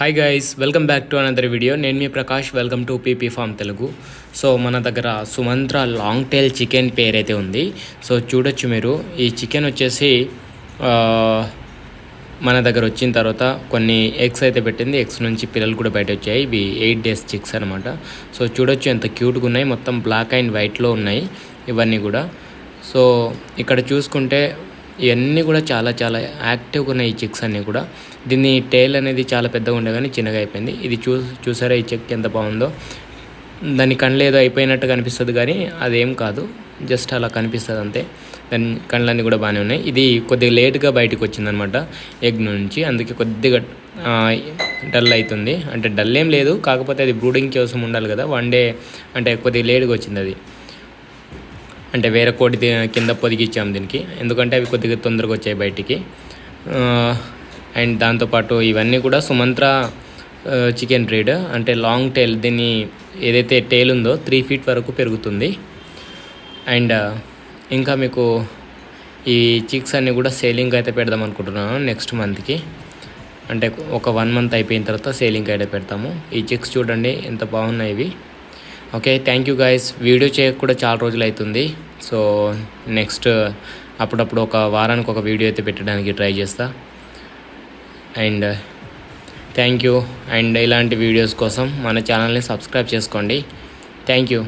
Hi guys welcome back to another video నేను మీ Prakash welcome to P P farm Telugu so మన దగ్గర Sumantra long tail chicken పేరు అయితే ఉంది. సో చూడొచ్చు మీరు. ఈ చికెన్ వచ్చేసి మన దగ్గర వచ్చిన తర్వాత కొన్ని ఎగ్స్ అయితే పెట్టింది. ఎగ్స్ నుంచి పిల్లలు కూడా బయట వచ్చాయి. ఇవి ఎయిట్ డేస్ చిక్స్ అనమాట సో చూడొచ్చు ఎంత క్యూట్గా ఉన్నాయి. మొత్తం బ్లాక్ అండ్ వైట్లో ఉన్నాయి ఇవన్నీ కూడా. సో ఇక్కడ చూసుకుంటే ఇవన్నీ కూడా చాలా చాలా యాక్టివ్గా ఉన్నాయి ఈ చిక్స్ అన్నీ కూడా. దీన్ని టైల్ అనేది చాలా పెద్దగా ఉండే కానీ చిన్నగా అయిపోయింది. ఇది చూ చూసారా ఈ చెక్ ఎంత బాగుందో? దాని కళ్ళు ఏదో అయిపోయినట్టు కనిపిస్తుంది కానీ అదేం కాదు. జస్ట్ అలా కనిపిస్తుంది అంతే. దాని కళ్ళన్నీ కూడా బాగానే ఉన్నాయి. ఇది కొద్దిగా లేట్గా బయటకు వచ్చిందనమాట. ఎగ్ నుంచి అందుకే కొద్దిగా డల్ అవుతుంది. అంటే డల్ ఏం లేదు. కాకపోతే అది బ్రూడింగ్ కోసం ఉండాలి కదా. వన్ డే అంటే కొద్దిగా లేట్గా వచ్చింది అది. అంటే వేరే కోటి కింద పొదిగిచ్చాము దీనికి. ఎందుకంటే అవి కొద్దిగా తొందరగా వచ్చాయి బయటికి. అండ్ దాంతోపాటు ఇవన్నీ కూడా సుమంత్ర చికెన్ బ్రీడ్ అంటే లాంగ్ టైల్ దీన్ని ఏదైతే టైల్ ఉందో త్రీ ఫీట్ వరకు పెరుగుతుంది. అండ్ ఇంకా మీకు ఈ చిక్స్ అన్నీ కూడా సేలింగ్ అయితే పెడదాం అనుకుంటున్నాను నెక్స్ట్ మంత్కి. అంటే ఒక వన్ మంత్ అయిపోయిన తర్వాత సేలింగ్ అయితే పెడతాము. ఈ చిక్స్ చూడండి ఎంత బాగున్నాయి ఇవి. Okay thank you guys video చేయక కూడా చాలా రోజులు అవుతుంది సో నెక్స్ట్ అప్పుడప్పుడు ఒక వారానికి ఒక వీడియో అయితే పెట్టడానికి ట్రై చేస్తా. అండ్ థ్యాంక్ యూ అండ్ ఇలాంటి వీడియోస్ కోసం మన ఛానల్ని సబ్స్క్రైబ్ చేసుకోండి. Thank you